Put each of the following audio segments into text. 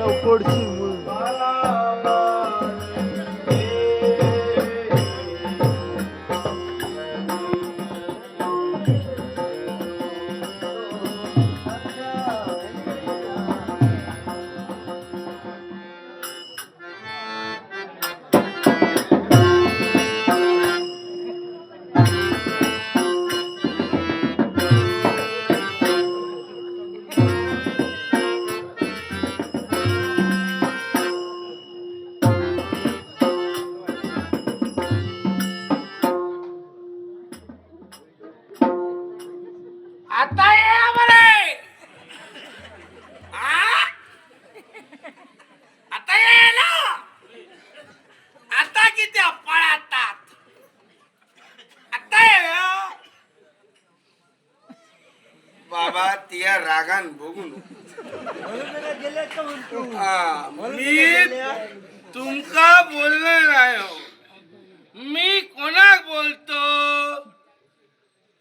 é o Portinho. रागान बघू गेले का म्हणतो हा, मी तुमका बोललो नाही हो. मी कोणाक बोलतो?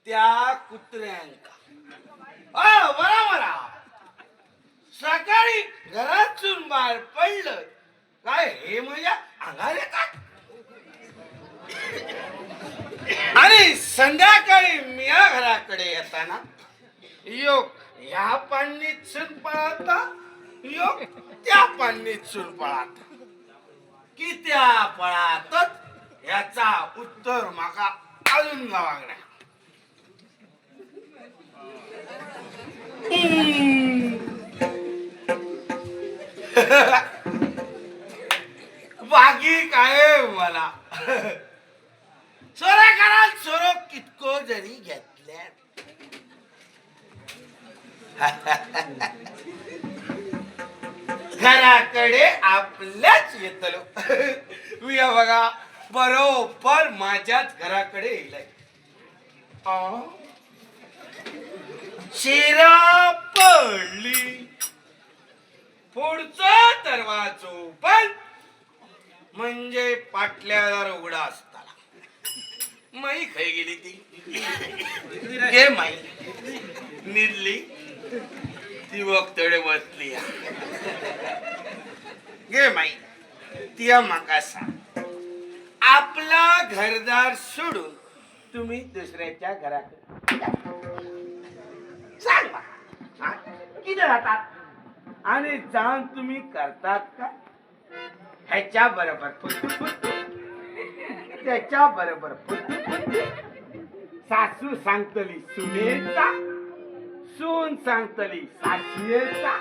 त्या कुत्र्यांका. हो बरोबर हा. सकाळी घरातून बाहेर पडलं. काय हे माझ्या अंगार येतात आणि संध्याकाळी मिया घराकडे येताना योग ह्या पाणीत सून पळाता यो त्या पाणीत सून पळात. की त्या पळातच याचा उत्तर माका अजून गावाकडे. बाकी काय मला? चोरा कराल चोरो कितको जरी घेतल्या घराकडे आपल्याच येतलो. मी बघा बरोबर माझ्याच घराकडे येईल शिरा पडली. पुढचा दरवाजो पण म्हणजे पाटल्यावर उघडा असताना. माई खाई गेली ती. घे माई. निरली. ती वक्तडे बसली गे माई तिया माका सांग आपला घरदार सोडून तुम्ही दुसऱ्याच्या घराकडे सांग हा? किती राहतात? आणि जाऊन तुम्ही करतात का? ह्याच्या बरोबर त्याच्या बरोबर सासू सांगतली सुनेचा सून सांगतली. सासुयेचा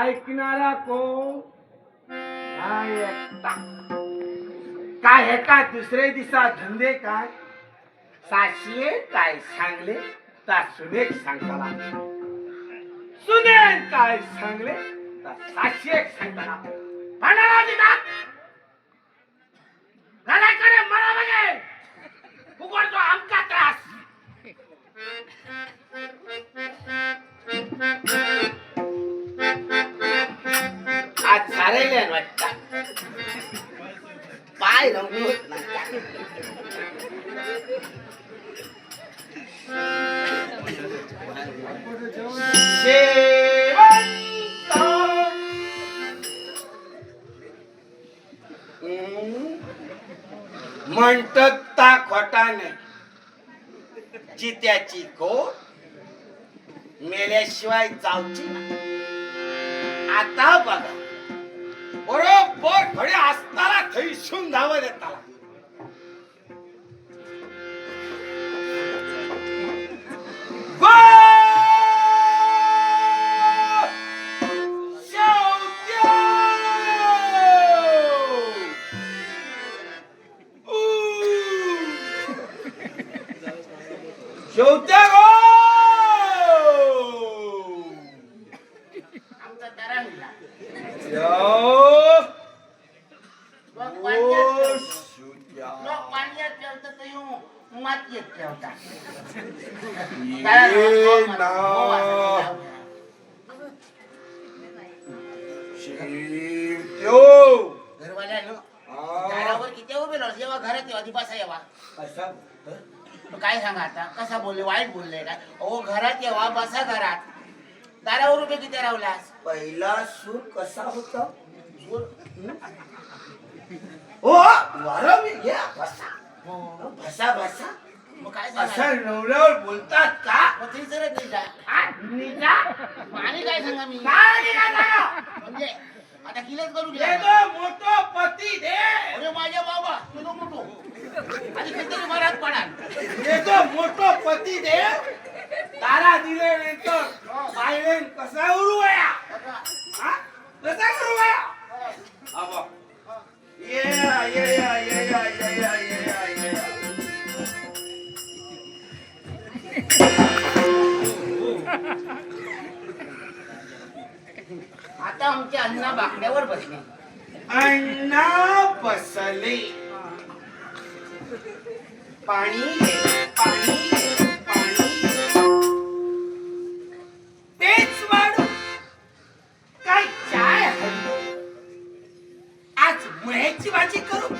ऐकणारा कोण? नाही ऐकता काय हे का दुसरे दिसा धंदे काय? साशिये काय सांगले? ता सुनेक सांगताला. सुने काय सांगले? ता साशियेक सांगताला. भांडारा देतात घराकडे मला बघे उघडतो आमचा त्रास. आज सारेले वाटत. पाय रंगवत नाही. म्हणतात ता खोटाने. चित्याची को मेल्याशिवाय जाऊची ना आता बघा. बरोबर घडे असताना थैसून धावत येताला. मातीत ठेवतात. ये दरा लोक ना. असं शेवत्यो. घरवाल्यानं आ. दारावर किती उभे राहू? जेव्हा घरात येवा. कसा? मग काय सांगा आता? कसा बोलले? वाईट बोलले काय? अहो घरात येवा बसा घरात. दारावर उभे किती राहलास? पहिला सूर कसा होता? बोल. हो वारं मी घ्या बसा. हो. बसा? मग काय असा सांगा नवऱ्यावर बोलतात का? मग ते जरा निघा निघा मग आणि काय सांगा मी? काय निघा सांगा? म्हणजे आता किलेच करू ये गेला तो मोठो पती दे. अरे माझ्या बाबा तुझं मोठो. आणि किती मरात पडाल? ये तो मोठो पती दे. तारा दिले नंतर पाहिले कसा उरुवया आता आमच्या अण्णा बाकड्यावर बसले. अण्णा बसले. पाणी पाणी पाणी तेच वाढ. काय चाय आज मुळ्याची भाजी करू?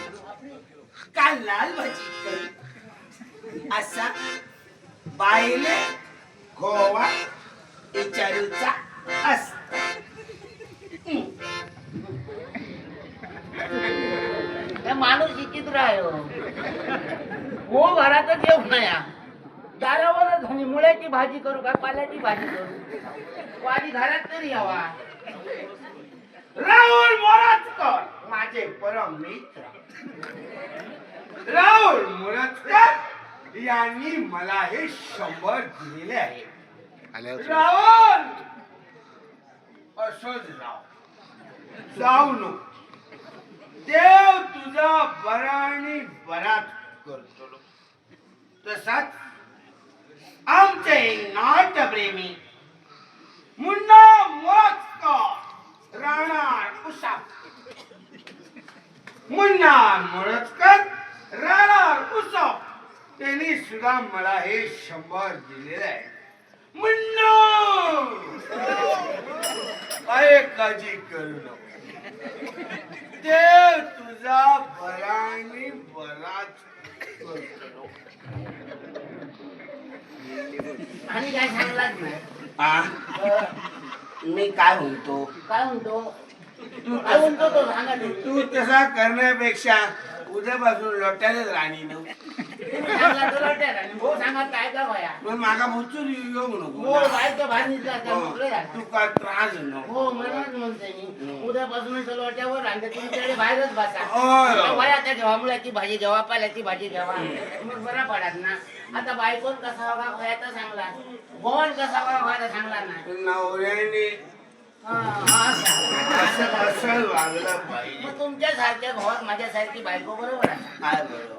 का लाल भाजी करू? असा बायले गोवा विचारूचा असतो माणूस विचित्र आहे हो. घरातच येऊ नया. दारावरच आणि मुळ्याची भाजी करू का पाल्याची भाजी करू? आधी घरात तरी यावा. राहुल मोरातकर माझे परम मित्र. राहुल मोरातकर यांनी मला हे शंभर दिलेले आहे राहुल असंच राव. जाऊ नको. देव तुझा बरा आणि बराच करतो तसाच आमचे नाट्यप्रेमी मुन्ना मोरजकर राणा उषा. मुन्ना मोरजकर राणा उषा. त्यांनी सुद्धा मला हे शंभर दिलेले आहे. मुन्ना! काय काळजी करू नको. देव तुझा बरा आणि बराच आणि काय सांगलाच नाही आ, मी काय म्हणतो? काय म्हणतो? तू काय म्हणतो तो सांगा तू. तसा करण्यापेक्षा उद्यापासून लोट्यालाच राणी न मग येऊ नको. हो हो. तू त्रास नको. हो म्हणते मी. उद्यापासून तुमच्याकडे बाहेरच बसा. होय. आता वया त्या जेव्हा मुलाची भाजी जेव्हा पाल्याची भाजी जेव्हा मग बरा पडत ना. आता बायकोन कसा वागा व्हायचा सांगला. गोवन कसा वागा व्हायचा सांगला ना. नवऱ्याने हा, हा, सांगा. असं असं वागलं पाहिजे. मग तुमच्या सारख्या भावात माझ्यासारखी बायको बरोबर आहे.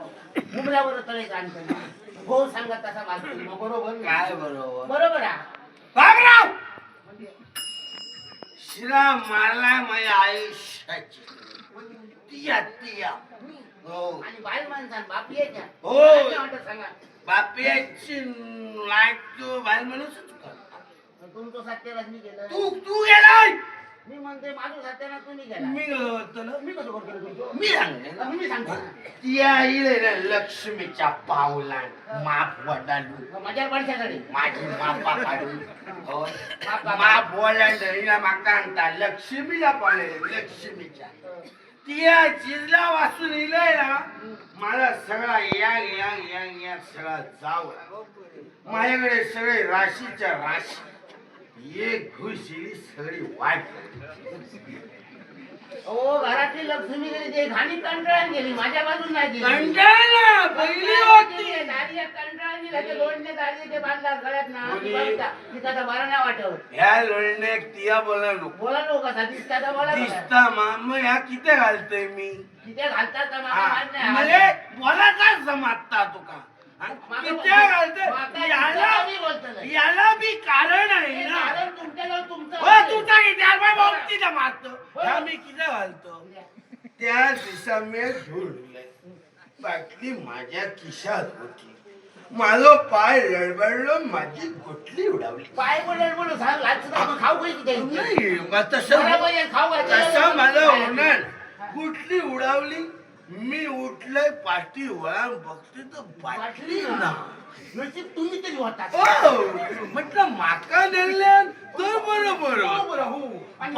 मुबल्यावर तळे जाणतो ना भाऊ सांगा तसा वागतो मग बरोबर ना? काय बरोबर? बरोबर आहे. बाबराव! शिरा मारलाय माझ्या आयुष्याची. तिया तिया. हो. आणि बाल माणसान बाप यायच्या हो. काय वाटत सांगा. बापियाची लाइट तू बाहेर म्हणूच कर. मग तुमचं सत्य मी केलं. तू तू गेलाय! मी म्हणते माझं तुम्ही गेला मी गेलो ना मी कसं करतो तुमचं? मी मी सांगतो. त्या लक्ष्मीच्या पावला माप वडालू. माझ्या पडशाकडे माझी मापा काढून. हो. मापा. लक्ष्मीला पाले लक्ष्मीच्या. तिया चिजला वाचून इलय ना मला सगळा यांग यांग यांग यांग सगळा जाव. माझ्याकडे सगळे राशीच्या राशी. एक घुसली सगळी वाट हो घरातली लक्ष्मी गेली ते घाणी कंटाळून गेली माझ्या बाजून नाही गेली. पहिली होती. दारी एक कंटाळून गेली. ते ते बांधला गळ्यात ना. तिथं आता बरं नाही वाटत. ह्या लोणण्यात तिया बोला नको. बोला लोक कसा दिसता तर बोला बरं. दिसता माम ह्या किती घालतोय मी? तिथे घालतात तर मला माहीत नाही. मले बोलाचा जमाता तुका. मागं किती बोलतो. घालतोय मागं याला. याला बी कारण आहे ना. कारण तुमच्याजवळ तुमचं हो बाय बोलतीचा मारतो. ह्या मी किती घालतो. त्या दिवसा मी धुडले बाटली माझ्या खिशात होती. माझं पाय लडबडलो माझी गुटली उडावली. पाय बोलेल बोलू सांग लाच मग खाऊ तिथे नाही मग तसं मला होणार. कुठली उडावली. मी उठलंय पाठी वळा बघते तर बाटली ना. नशीब तुम्ही तरी होता. ओ म्हटलं माका नेल्यान तर बरोबर बरोबर हो. आणि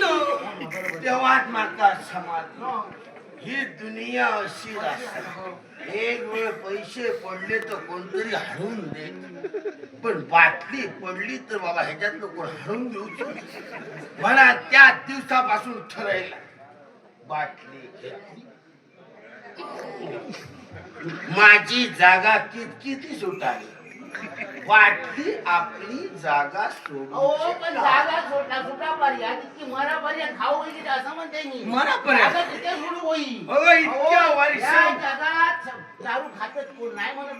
ना. तेव्हाच माका समाज ही. दुनिया अशी असते एक वेळ पैसे पडले तर कोणतरी हरवून दे पण बाटली पडली तर बाबा ह्याच्यातलं कोण हरवून देऊ मला त्या दिवसापासून ठरायला बाटली घेतली. माझी जागा कितकिती सुटाली बाटली आपली जागा अहो पण सोडून जागा सोडला सुटा पर्याय. इतकी मरा पर्याय खाऊ गेली असं म्हणते मी. मरापर्यंत? जागा तिथे इतक्या वर्ष- या जगात दारू खातच कोण? नाही म्हणून